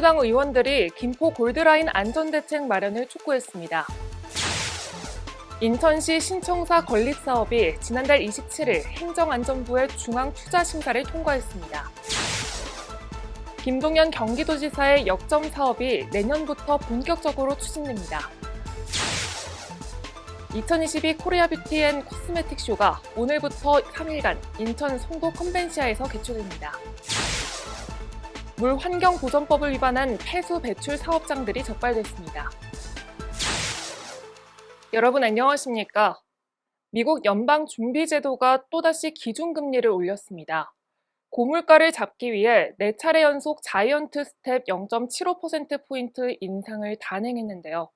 민주당 의원들이 김포 골드라인 안전대책 마련을 촉구했습니다. 인천시 신청사 건립 사업이 지난달 27일 행정안전부의 중앙 투자 심사를 통과했습니다. 김동연 경기도지사의 역점 사업이 내년부터 본격적으로 추진됩니다. 2022 코리아 뷰티 앤 코스메틱 쇼가 오늘부터 3일간 인천 송도 컨벤시아에서 개최됩니다. 물 환경 보전법을 위반한 폐수 배출 사업장들이 적발됐습니다. 여러분 안녕하십니까? 미국 연방 준비 제도가 또다시 기준금리를 올렸습니다. 고물가를 잡기 위해 4차례 연속 자이언트 스텝 0.75%포인트 인상을 단행했는데요.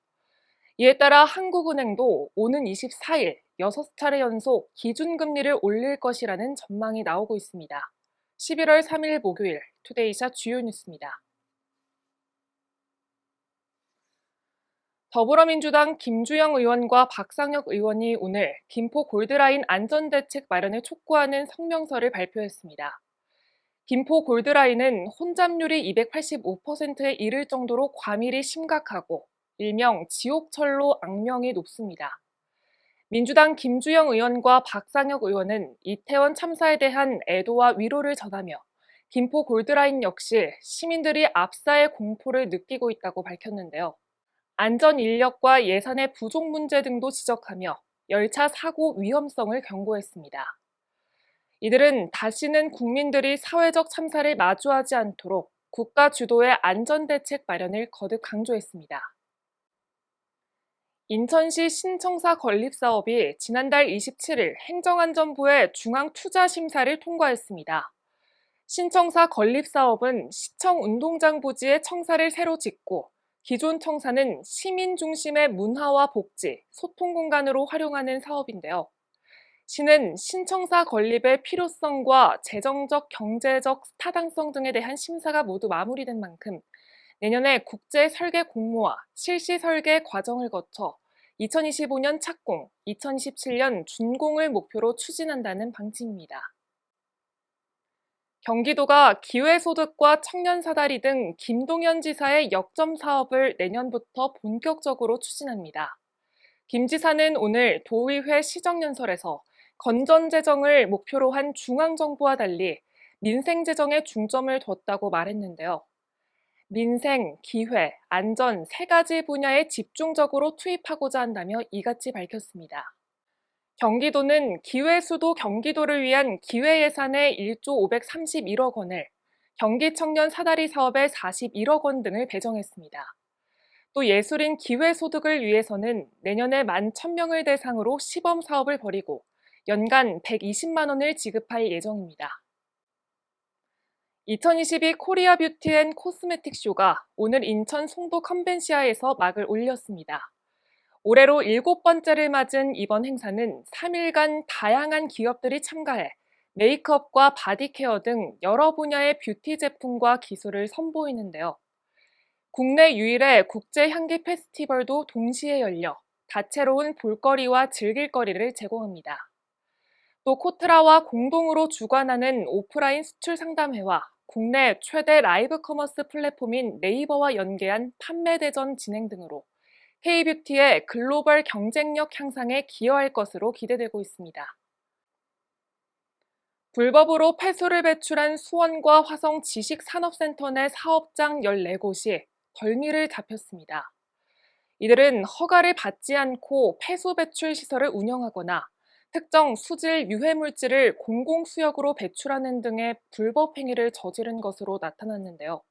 이에 따라 한국은행도 오는 24일 6차례 연속 기준금리를 올릴 것이라는 전망이 나오고 있습니다. 11월 3일 목요일 투데이샷 주요 뉴스입니다. 더불어민주당 김주영 의원과 박상혁 의원이 오늘 김포 골드라인 안전대책 마련을 촉구하는 성명서를 발표했습니다. 김포 골드라인은 혼잡률이 285%에 이를 정도로 과밀이 심각하고 일명 지옥철로 악명이 높습니다. 민주당 김주영 의원과 박상혁 의원은 이태원 참사에 대한 애도와 위로를 전하며 김포 골드라인 역시 시민들이 압사의 공포를 느끼고 있다고 밝혔는데요. 안전 인력과 예산의 부족 문제 등도 지적하며 열차 사고 위험성을 경고했습니다. 이들은 다시는 국민들이 사회적 참사를 마주하지 않도록 국가 주도의 안전 대책 마련을 거듭 강조했습니다. 인천시 신청사 건립 사업이 지난달 27일 행정안전부의 중앙투자심사를 통과했습니다. 신청사 건립 사업은 시청 운동장 부지에 청사를 새로 짓고 기존 청사는 시민 중심의 문화와 복지, 소통 공간으로 활용하는 사업인데요. 시는 신청사 건립의 필요성과 재정적, 경제적 타당성 등에 대한 심사가 모두 마무리된 만큼 내년에 국제 설계 공모와 실시 설계 과정을 거쳐 2025년 착공, 2027년 준공을 목표로 추진한다는 방침입니다. 경기도가 기회소득과 청년사다리 등 김동연 지사의 역점 사업을 내년부터 본격적으로 추진합니다. 김 지사는 오늘 도의회 시정연설에서 건전재정을 목표로 한 중앙정부와 달리 민생재정에 중점을 뒀다고 말했는데요. 민생, 기회, 안전 세 가지 분야에 집중적으로 투입하고자 한다며 이같이 밝혔습니다. 경기도는 기회수도 경기도를 위한 기회 예산의 1조 531억 원을 경기청년 사다리 사업에 41억 원 등을 배정했습니다. 또 예술인 기회소득을 위해서는 내년에 만 1000명을 대상으로 시범 사업을 벌이고 연간 120만 원을 지급할 예정입니다. 2022 코리아 뷰티 앤 코스메틱 쇼가 오늘 인천 송도 컨벤시아에서 막을 올렸습니다. 올해로 일곱 번째를 맞은 이번 행사는 3일간 다양한 기업들이 참가해 메이크업과 바디케어 등 여러 분야의 뷰티 제품과 기술을 선보이는데요. 국내 유일의 국제 향기 페스티벌도 동시에 열려 다채로운 볼거리와 즐길거리를 제공합니다. 또 코트라와 공동으로 주관하는 오프라인 수출 상담회와 국내 최대 라이브 커머스 플랫폼인 네이버와 연계한 판매 대전 진행 등으로 K뷰티의 글로벌 경쟁력 향상에 기여할 것으로 기대되고 있습니다. 불법으로 폐수를 배출한 수원과 화성 지식산업센터 내 사업장 14곳이 덜미를 잡혔습니다. 이들은 허가를 받지 않고 폐수 배출 시설을 운영하거나 특정 수질 유해물질을 공공수역으로 배출하는 등의 불법 행위를 저지른 것으로 나타났는데요.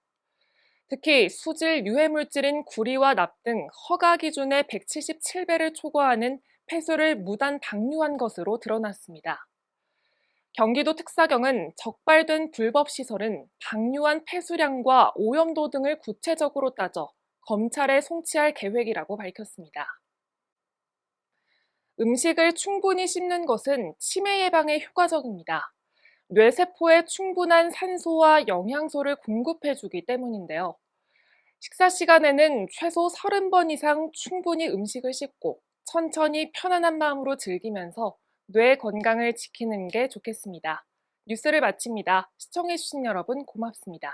특히 수질 유해물질인 구리와 납 등 허가 기준의 177배를 초과하는 폐수를 무단 방류한 것으로 드러났습니다. 경기도 특사경은 적발된 불법 시설은 방류한 폐수량과 오염도 등을 구체적으로 따져 검찰에 송치할 계획이라고 밝혔습니다. 음식을 충분히 씹는 것은 치매 예방에 효과적입니다. 뇌세포에 충분한 산소와 영양소를 공급해주기 때문인데요. 식사 시간에는 최소 30번 이상 충분히 음식을 씹고 천천히 편안한 마음으로 즐기면서 뇌 건강을 지키는 게 좋겠습니다. 뉴스를 마칩니다. 시청해주신 여러분 고맙습니다.